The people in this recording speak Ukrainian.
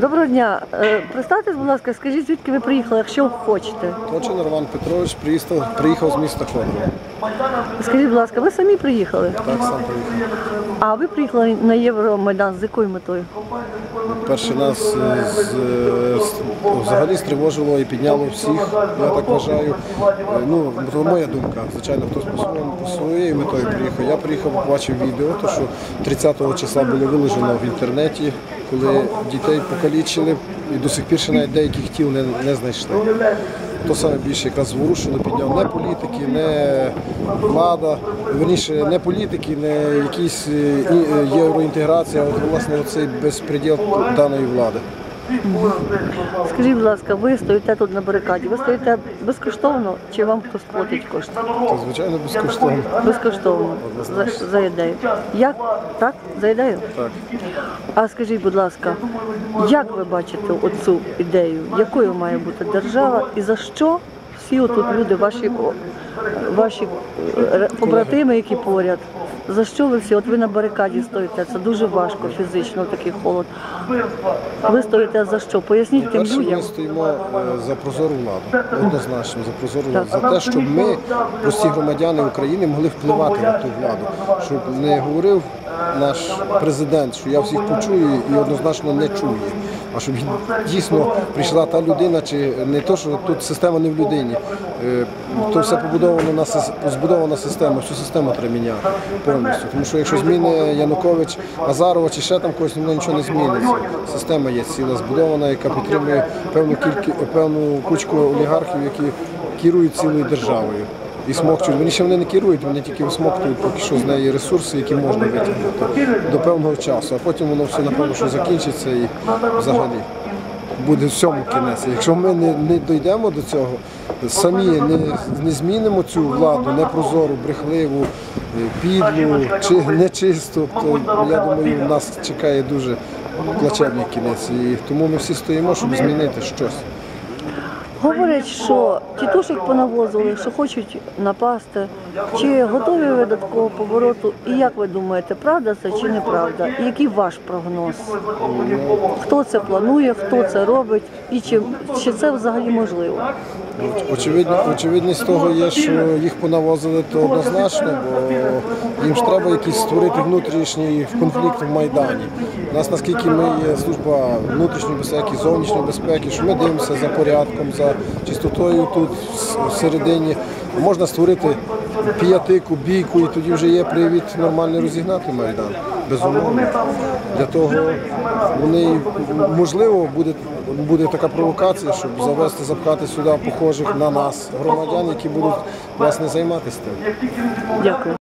Доброго дня. Е, Представтесь, будь ласка, скажіть, звідки ви приїхали, якщо хочете. Точин Роман Петрович приїхав, приїхав з міста Ходорова. Скажіть, будь ласка, ви самі приїхали? Так сам приїхав. А ви приїхали на Євромайдан з якою метою? Перший нас е, з, з- взагалі стривожило і підняло всіх, я так вважаю. Е, Ну, то моя думка. Звичайно, хтось по своєю метою приїхав. Я приїхав, побачив відео, то що 30-го числа було виложено в інтернеті, коли дітей покалічили і до сих пір ще навіть деяких тіл не, не знайшли. То саме більше якраз зворушило, підняв не політики, не влада, верніше не політики, не якісь е, е, євроінтеграція, а от власне оцей безпреділ даної влади. Скажіть, будь ласка, ви стоїте тут на барикаді. Ви стоїте безкоштовно чи вам хтось платить кошти? Це звичайно безкоштовно. Безкоштовно за, за ідею. Як? Так? За ідею? Так. А скажіть, будь ласка, як ви бачите оцю ідею? Якою має бути держава і за що всі отут люди, ваші, ваші е, побратими, які поряд? За що ви всі? От ви на барикаді стоїте, це дуже важко фізично, такий холод. Ви стоїте за що? Поясніть тим Перше, людям. ми стоїмо е, за прозору владу, однозначно за прозору владу, за те, щоб ми, прості громадяни України, могли впливати на ту владу, щоб не говорив наш президент, що я всіх почую і однозначно не чую. А щоб дійсно прийшла та людина, чи не то, що тут система не в людині, е, то все побудовано на збудована система, всю систему треба міняти повністю. Тому що якщо зміни Янукович, Азарова чи ще там когось, воно нічого не зміниться. Система є ціла збудована, яка підтримує певну кількість певну кучку олігархів, які керують цілою державою. І смокчуть. Вони ще вони не керують, вони тільки всмоктують поки що з неї ресурси, які можна витягнути до певного часу. А потім воно все напевно що закінчиться і взагалі буде всьому кінець. Якщо ми не, не дійдемо до цього, самі не, не змінимо цю владу непрозору, брехливу, е, підлу чи нечисту, то я думаю, нас чекає дуже плачевний кінець. І тому ми всі стоїмо, щоб змінити щось. Говорять, що тітушек понавозили, що хочуть напасти. Чи готові ви до такого повороту? І як ви думаєте, правда це чи неправда? І який ваш прогноз? Хто це планує, хто це робить, і чи, чи це взагалі можливо? Очевидно, очевидність того є, що їх понавозили, то однозначно, бо їм ж треба якийсь створити внутрішній конфлікт в Майдані. У нас наскільки ми є служба внутрішньої безпеки, зовнішньої безпеки, що ми дивимося за порядком, за чистотою тут всередині. Можна створити п'ятику, бійку, і тоді вже є привід нормально розігнати Майдан. Безумовно. Для того вони можливо буде, буде така провокація, щоб завести, запхати сюди похожих на нас громадян, які будуть власне займатися тим. Дякую.